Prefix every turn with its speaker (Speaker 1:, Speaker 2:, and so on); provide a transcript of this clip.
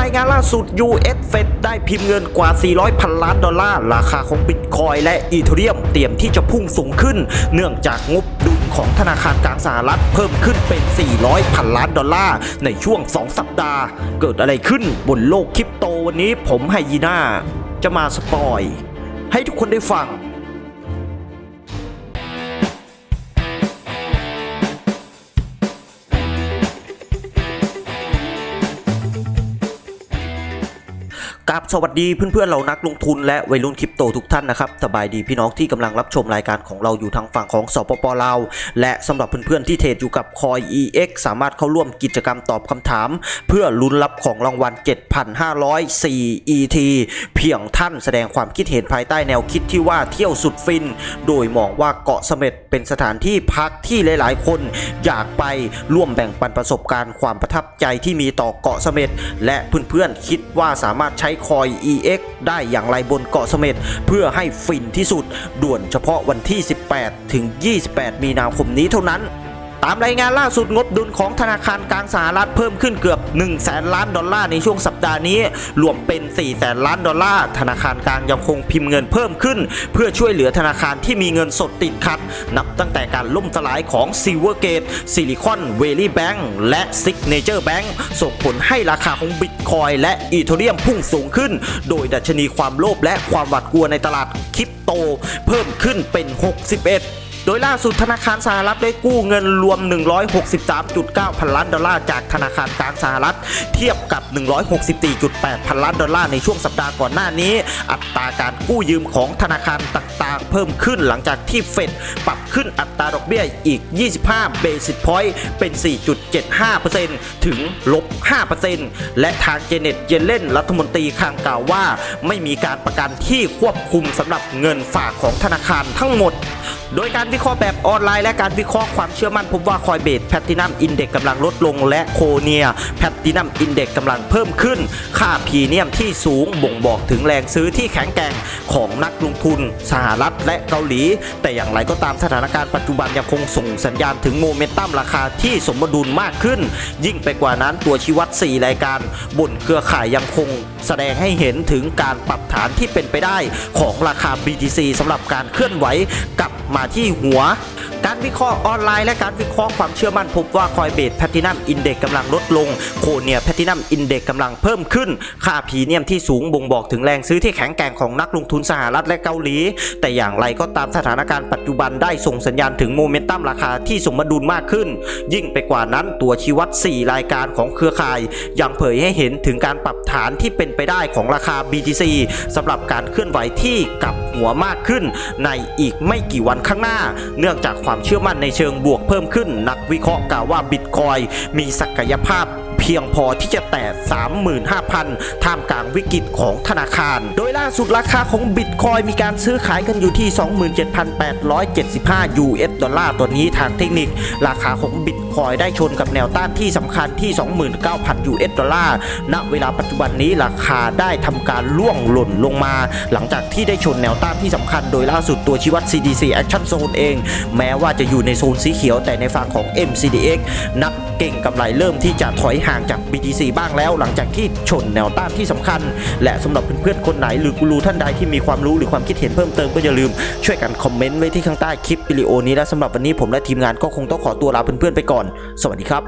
Speaker 1: รายงานล่าสุด US Fed ได้พิมพ์เงินกว่า 400 พันล้านดอลลาร์ ราคาของบิตคอยและอีเทเรียมเตรียมที่จะพุ่งสูงขึ้น เนื่องจากงบดุลของธนาคารกลางสหรัฐเพิ่มขึ้นเป็น 400 พันล้านดอลลาร์ ในช่วง 2 สัปดาห์ เกิดอะไรขึ้นบนโลกคริปโตวันนี้ผมไฮยีน่าจะมาสปอย ให้ทุกคนได้ฟัง กับสวัสดีเพื่อนๆเรานักลงทุนและวัยรุ่นคริปโตทุกท่านนะครับสบายดีพี่น้องที่กำลังรับชมรายการของเราอยู่ทางฝั่งของสปปลาวและสำหรับเพื่อนๆที่เทรดอยู่กับคอย EX สามารถเข้าร่วมกิจกรรมตอบคำถาม เพื่อลุ้นรับของรางวัล 7,504 ET เพียงท่านแสดงความคิดเห็นภายใต้แนวคิดที่ว่าเที่ยวสุดฟิน โดยมองว่าเกาะเสม็ดเป็นสถานที่พักที่หลายๆ คน อยากไปร่วมแบ่งปันประสบการณ์ความประทับใจที่มีต่อเกาะเสม็ดและเพื่อนๆคิดว่าสามารถใช้คอย EX ได้อย่างไรบนเกาะเสม็ดเพื่อให้ฟินที่สุด ด่วนเฉพาะวันที่ 18 ถึง 28 มีนาคมนี้เท่านั้น ตามรายงานล่าสุดงบดุลของธนาคารกลางสหรัฐเพิ่มขึ้นเกือบ1แสนล้านดอลลาร์ในช่วงสัปดาห์นี้ รวมเป็น4แสนล้านดอลลาร์ ธนาคารกลางยังคงพิมพ์เงินเพิ่มขึ้น เพื่อช่วยเหลือธนาคารที่มีเงินสดติดขัด นับตั้งแต่การล่มสลายของ Silvergate Silicon Valley Bank และ Signature Bank ส่งผลให้ราคาของบิตคอยและอีเทเรียมพุ่งสูงขึ้น โดยดัชนีความโลภและความหวาดกลัวในตลาดคริปโต เพิ่มขึ้นเป็น 61 โดยล่าสุดธนาคารสหรัฐได้กู้เงินรวม 163.9 พันล้านดอลลาร์จากธนาคารกลางสหรัฐ เทียบกับ 164.8 พันล้านดอลลาร์ในช่วงสัปดาห์ก่อนหน้านี้ อัตราการกู้ยืมของธนาคารต่างๆ เพิ่มขึ้นหลังจากที่เฟดปรับขึ้นอัตราดอกเบี้ยอีก 25 เบสิสพอยต์เป็น 4.75%ถึงลบ 5%และทางเจเน็ตเยเลนรัฐมนตรีคลังกล่าวว่า ไม่มีการประกันที่ควบคุมสำหรับเงินฝากของธนาคารทั้งหมด โดยการวิเคราะห์แบบออนไลน์และการวิเคราะห์ความเชื่อมั่นพบว่าคอยเบสแพตตินัมอินเด็กกำลังลดลงและโคเนียแพตตินัมอินเด็กกำลังเพิ่มขึ้น ค่าพรีเนียมที่สูงบ่งบอกถึงแรงซื้อที่แข็งแกร่งของนักลงทุน สหรัฐและเกาหลี แต่อย่างไรก็ตามสถานการณ์ปัจจุบันยังคงส่งสัญญาณถึงโมเมนตัมราคาที่สมดุลมากขึ้น ยิ่งไปกว่านั้นตัวชี้วัด 4 รายการบนเครือข่ายยังคงแสดงให้เห็นถึงการปรับฐานที่เป็นไปได้ของราคา BTC สำหรับการเคลื่อนไหวกับ มาที่หัว การวิเคราะห์ออนไลน์และการวิเคราะห์ความเชื่อมั่นพบว่าคอยเบสแพตตินัมอินเด็กกำลังลดลง โคเนียแพตตินัมอินเด็กกำลังเพิ่มขึ้น ค่าพรีเนียมที่สูงบ่งบอกถึงแรงซื้อที่แข็งแกร่งของนักลงทุนสหรัฐและเกาหลี แต่อย่างไรก็ตามสถานการณ์ปัจจุบันได้ส่งสัญญาณถึงโมเมนตัมราคาที่สมดุลมากขึ้น ยิ่งไปกว่านั้นตัวชี้วัด 4 รายการของเครือข่าย ยังเผยให้เห็นถึงการปรับฐานที่เป็นไปได้ของราคา BTC สำหรับการเคลื่อนไหวที่กลับ หัวมากขึ้น ในอีกไม่กี่วันข้างหน้า เนื่องจากความเชื่อมั่นในเชิงบวกเพิ่มขึ้น นักวิเคราะห์กล่าวว่าบิตคอยมีศักยภาพเพียงพอที่จะแตะ 35,000 ท่ามกลางวิกฤตของธนาคาร โดยล่าสุดราคาของบิตคอยมีการซื้อขายกันอยู่ที่ 27,875 US ดอลลาร์ตัวนี้ทางเทคนิค ราคาของบิตคอยได้ชนกับแนวต้านที่สำคัญที่ 29,000 US ดอลลาร์ ณ เวลาปัจจุบันนี้ราคาได้ทำการล่วงหล่นลงมา หลังจากที่ได้ชนแนวต้านที่สำคัญโดยล่าสุดตัวชี้วัด CDC Action Zone เอง แม้ว่าจะอยู่ในโซนสีเขียวแต่ในฝั่งของ MCDX นักเก่งกำไรเริ่มที่จะถอยห่างจาก BTC บ้างแล้ว หลังจากที่ชนแนวต้านที่สำคัญ และสำหรับเพื่อนๆคนไหนหรือกูรูท่านใดที่มีความรู้หรือความคิดเห็นเพิ่มเติมก็อย่าลืมช่วยกันคอมเมนต์ไว้ที่ข้างใต้คลิปวิดีโอนี้และสำหรับวันนี้ผมและทีมงานก็คงต้องขอตัวลาเพื่อนๆไปก่อน สวัสดีครับ